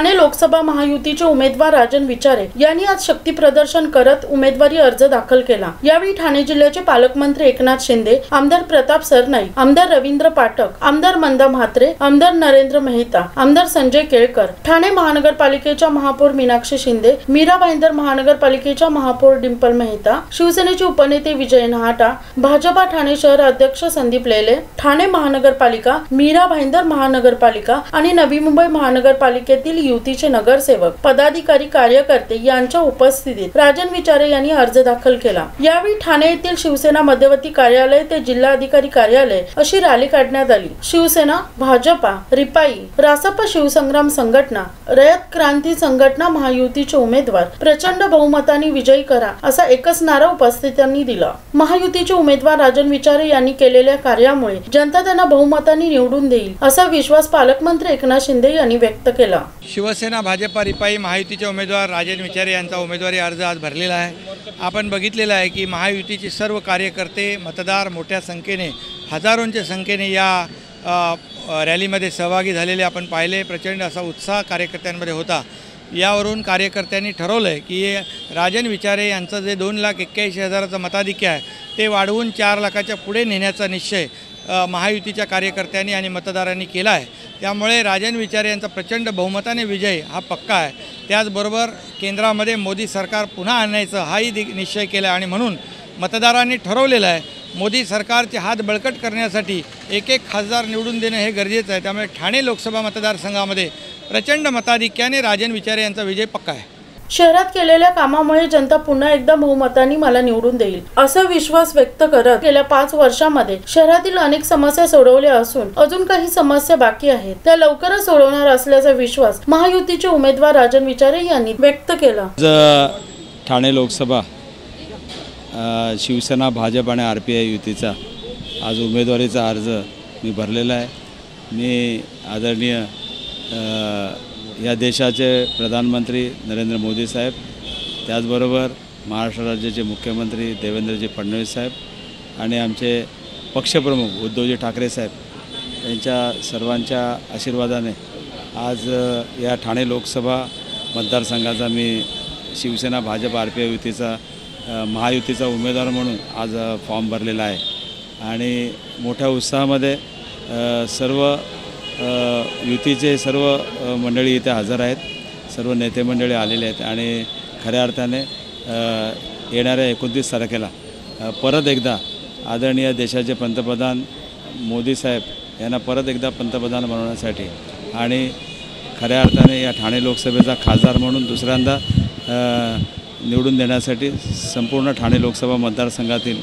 ठाणे लोकसभा महायुतीचे उमेदवार राजन विचारे यांनी आज शक्ती प्रदर्शन करत उमेदवारी अर्ज दाखल केला. यावेळी ठाणे जिल्ह्याचे पालकमंत्री एकनाथ शिंदे आमदार प्रताप सरनाईक आमदार रवींद्र पाठक आमदार मंदा म्हात्रे आमदार नरेंद्र मेहता आमदार संजय केळकर ठाणे महानगरपालिकेच्या महापौर मीनाक्षी शिंदे मीरा भाईंदर महानगरपालिकेच्या महापौर डिंपल मेहता शिवसेनेचे उपनेते विजय नहाटा भाजपा ठाणे शहर अध्यक्ष संदीप लेले ठाणे महानगरपालिका मीरा भाईंदर महानगरपालिका आणि नवी मुंबई महानगरपालिकेतील युतीचे नगरसेवक पदाधिकारी कार्यकर्ते यांच्या उपस्थितीत राजन विचारे यांनी अर्ज दाखल केला. यावेळी ठाणे येथील शिवसेना मध्यवर्ती कार्यालय ते जिल्हाधिकारी कार्यालय अशी रॅली काढण्यात आली. शिवसेना भाजपा रिपाई रासप शिवसंग्राम संघटना रयत क्रांती संघटना महायुतीचे उमेदवार प्रचंड बहुमताने विजयी करा असा एकच नारा उपस्थितांनी दिला. महायुतीचे उमेदवार राजन विचारे यांनी केलेल्या कार्यामुळे जनता त्यांना बहुमताने निवडून देईल असा विश्वास पालकमंत्री एकनाथ शिंदे यांनी व्यक्त केला. शिवसेना भाजपा रिपाई महायुतीचे उमेदवार राजन विचारे यांचा उमेदवारी अर्ज आज भरलेला आहे. आपण बघितलेलं आहे की महायुतीचे सर्व कार्यकर्ते मतदार मोठ्या संख्येने हजारोंच्या संख्येने या रॅलीमध्ये सहभागी झालेले आपण पाहिले प्रचंड असा उत्साह कार्यकर्त्यांमध्ये होता. यावरून कार्यकर्त्यांनी ठरवलं आहे की राजन विचारे यांचं जे दोन लाख एक्क्याऐंशी हजाराचं मताधिक्य आहे ते वाढवून चार लाखाच्या पुढे नेण्याचा निश्चय महायुतीच्या कार्यकर्त्यांनी आणि मतदारांनी केला आहे. त्यामुळे राजन विचारे यांचा प्रचंड बहुमताने विजय हा पक्का आहे. त्याचबरोबर केंद्रामध्ये मोदी सरकार पुन्हा आणायचं हाही दि निश्चय केला आहे आणि म्हणून मतदारांनी ठरवलेलं आहे मोदी सरकारचे हात बळकट करण्यासाठी एक एक खासदार निवडून देणं हे गरजेचं आहे. त्यामुळे ठाणे लोकसभा मतदारसंघामध्ये प्रचंड मताधिक्याने राजन विचारे यांचा विजय पक्का आहे. शहरात केलेल्या कामामुळे जनता पुन्हा एकदा बहुमताने मला निवडून देईल असा विश्वास व्यक्त करत गेल्या पाच वर्षामध्ये शहरातील अनेक समस्या सोडवल्या असून अजून काही समस्या बाकी आहेत. त्या लवकरच सोडवणार असल्याचा विश्वास महायुतीचे उमेदवार राजन विचारे यांनी व्यक्त केला. ठाणे लोकसभा शिवसेना भाजप आणि आर पी आय युतीचा आज उमेदवारीचा अर्ज मी भरलेला आहे. मी आदरणीय या देशाचे प्रधानमंत्री नरेंद्र मोदी साहेब त्याचबरोबर महाराष्ट्र राज्याचे मुख्यमंत्री देवेंद्रजी फडणवीस साहेब आणि आमचे पक्षप्रमुख उद्धवजी ठाकरे साहेब यांच्या सर्वांच्या आशीर्वादाने आज या ठाणे लोकसभा मतदारसंघाचा मी Shiv Sena Bhajap R P I युतीचा महायुतीचा उमेदवार म्हणून आज फॉर्म भरलेला आहे. आणि मोठ्या उत्साहामध्ये सर्व युतीचे सर्व मंडळी इथे हजर आहेत. सर्व नेते मंडळी आलेले आहेत आणि खऱ्या अर्थाने येणाऱ्या एकोणतीस तारखेला परत एकदा आदरणीय देशाचे पंतप्रधान मोदी साहेब यांना परत एकदा पंतप्रधान बनवण्यासाठी आणि खऱ्या अर्थाने या ठाणे लोकसभेचा खासदार म्हणून दुसऱ्यांदा निवडून देण्यासाठी संपूर्ण ठाणे लोकसभा मतदारसंघातील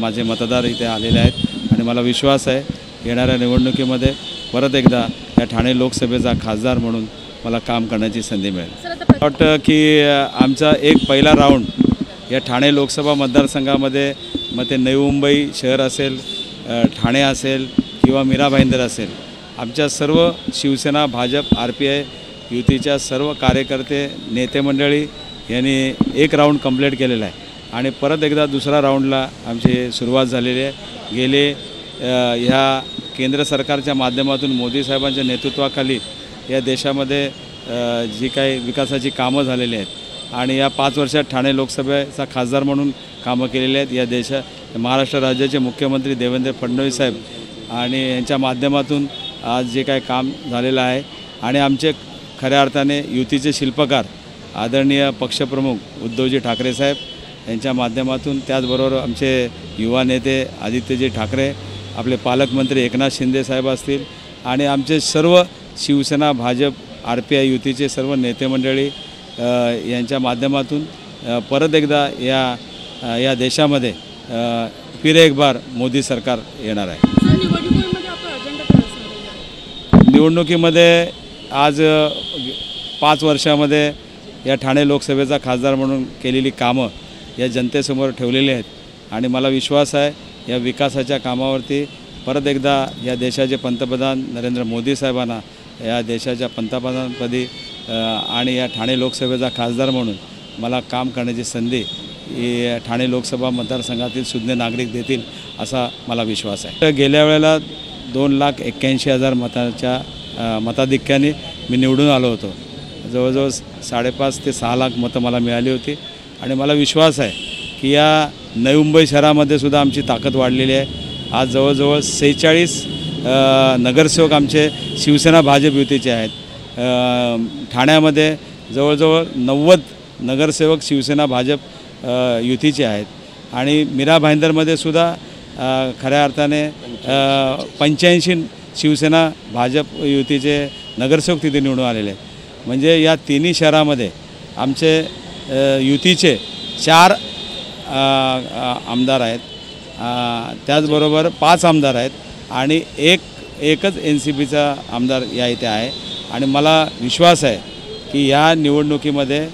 माझे मतदार इथे आलेले आहेत. आणि मला विश्वास आहे येणाऱ्या निवडणुकीमध्ये परत एकदा या ठाणे लोकसभेचा खासदार म्हणून मला काम करण्याची संधी मिळेल. वाटतं की आमचा एक पहिला राऊंड या ठाणे लोकसभा मतदारसंघामध्ये मग ते नवी मुंबई शहर असेल ठाणे असेल किंवा मीरा भाईंदर असेल आमच्या सर्व Shiv Sena Bhajap R P I युतीच्या सर्व कार्यकर्ते नेते मंडळी यांनी एक राऊंड कंप्लीट केलेला आहे. आणि परत एकदा दुसरा राऊंडला आमची सुरुवात झालेली आहे. गेले ह्या केंद्र सरकारच्या माध्यमातून मोदी साहेबांच्या नेतृत्वाखाली या देशामध्ये जी काही विकासाची कामं झालेली आहेत आणि या पाच वर्षात ठाणे लोकसभेचा खासदार म्हणून कामं केलेली आहेत. या देशा महाराष्ट्र राज्याचे मुख्यमंत्री देवेंद्र फडणवीस साहेब आणि यांच्या माध्यमातून आज जे काय काम झालेलं आहे आणि आमचे खऱ्या अर्थाने युतीचे शिल्पकार आदरणीय पक्षप्रमुख उद्धवजी ठाकरे साहेब यांच्या माध्यमातून त्याचबरोबर आमचे युवा नेते आदित्यजी ठाकरे आपले पालकमंत्री एकनाथ शिंदे साहेब असतील आणि आमचे सर्व Shiv Sena Bhajap R P I युतीचे सर्व नेते मंडळी यांच्या माध्यमातून परत एकदा या या देशामध्ये फिर एक बार मोदी सरकार येणार आहे. निवडणुकीमध्ये आज पाच वर्षामध्ये या ठाणे लोकसभेचा खासदार म्हणून केलेली कामं या जनतेसमोर ठेवलेले आहेत. आणि मला विश्वास आहे या विकासाच्या कामावरती परत एकदा या देशाचे पंतप्रधान नरेंद्र मोदी साहेबांना या देशाच्या पंतप्रधानपदी आणि या ठाणे लोकसभेचा खासदार म्हणून मला काम करण्याची संधी ही ठाणे लोकसभा मतदारसंघातील सुज्ञ नागरिक देतील असा मला विश्वास आहे. तर गेल्या वेळेला दोन लाख एक्क्याऐंशी हजार मताच्या मताधिक्याने मी निवडून आलो होतो. जवळजवळ साडेपाच ते सहा लाख मतं मला मिळाली होती. आणि मला विश्वास आहे की या नवी मुंबई शहरामध्ये सुद्धा आमची ताकद वाढलेली आहे. आज जवळजवळ सेहेचाळीस नगरसेवक आमचे शिवसेना भाजप युतीचे आहेत. ठाण्यामध्ये जवळजवळ नव्वद नगरसेवक शिवसेना भाजप युतीचे आहेत. आणि मीरा भाईंदरमध्ये सुद्धा खऱ्या अर्थाने पंच्याऐंशी शिवसेना भाजप युतीचे नगरसेवक तिथे निवडून आलेले आहेत. म्हणजे या तिन्ही शहरामध्ये आमचे युतीचे चार आमदार आहेत. त्याचबरोबर पाच आमदार आहेत आणि एक एकच एन सी पीचा आमदार या इथे आहे. आणि मला विश्वास आहे की या निवडणुकीमध्ये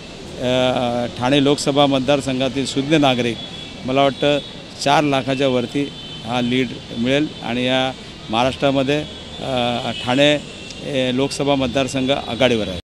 ठाणे लोकसभा मतदारसंघातील सुज्ञ नागरिक मला वाटतं चार लाखाच्या वरती हा लीड मिळेल आणि या महाराष्ट्रामध्ये ठाणे लोकसभा मतदारसंघ आघाडीवर आहे.